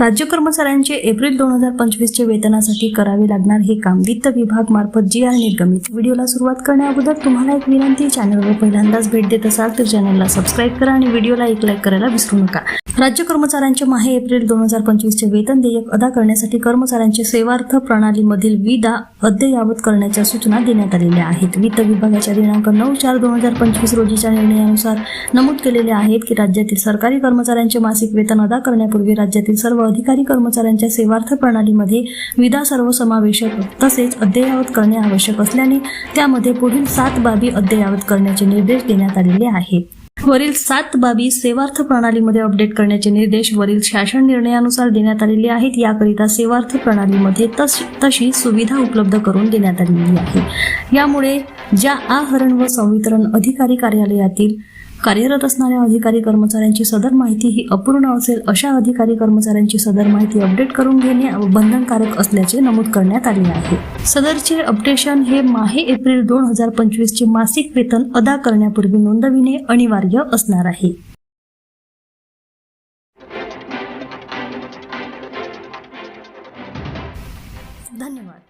राज्य कर्मचाऱ्यांचे एप्रिल दोन हजार पंचवीसचे वेतनासाठी करावे लागणार हे काम वित्त विभाग मार्फत जी आर निर्गमित. व्हिडिओला सुरुवात करण्याअगोदर तुम्हाला एक विनंती चॅनलवर पहिल्यांदाच भेट देत असाल तर चॅनलला सबस्क्राईब करा आणि व्हिडिओला एक लाईक करायला विसरू नका. राज्य कर्मचाऱ्यांचे माहे एप्रिल दोन हजार पंचवीसचे वेतन देयक अदा करण्यासाठी कर्मचाऱ्यांचे सेवार्थ प्रणालीमधील विदा अद्ययावत करण्याच्या सूचना देण्यात आलेल्या आहेत. वित्त विभागाच्या दिनांक नऊ चार दोन हजार पंचवीस रोजीच्या निर्णयानुसार नमूद केलेले आहेत की राज्यातील सरकारी कर्मचाऱ्यांचे मासिक वेतन अदा करण्यापूर्वी राज्यातील सर्व अधिकारी कर्मचाऱ्यांच्या सेवार्थ प्रणालीमध्ये विदा सर्वसमावेशक तसेच अद्ययावत करणे आवश्यक असल्याने त्यामध्ये पुढील सात बाबी अद्ययावत करण्याचे निर्देश देण्यात आलेले आहेत. वरील सात बाबी सेवार्थ प्रणालीमध्ये अपडेट करण्याचे निर्देश वरील शासन निर्णयानुसार देण्यात आलेले आहेत. याकरिता सेवार्थ प्रणालीमध्ये तस तशी सुविधा उपलब्ध करून देण्यात आलेली आहे. यामुळे ज्या आहरण व संवितरण अधिकारी कार्यालयातील कार्यरत असणाऱ्या अधिकारी कर्मचाऱ्यांची सदर माहिती ही अपूर्ण असेल अशा अधिकारी कर्मचाऱ्यांची सदर माहिती अपडेट करून घेणे बंधनकारक असल्याचे नमूद करण्यात आले आहे. सदरचे अपडेशन हे माहे एप्रिल दोन हजार पंचवीसचे मासिक वेतन अदा करण्यापूर्वी नोंदविणे अनिवार्य असणार आहे. धन्यवाद.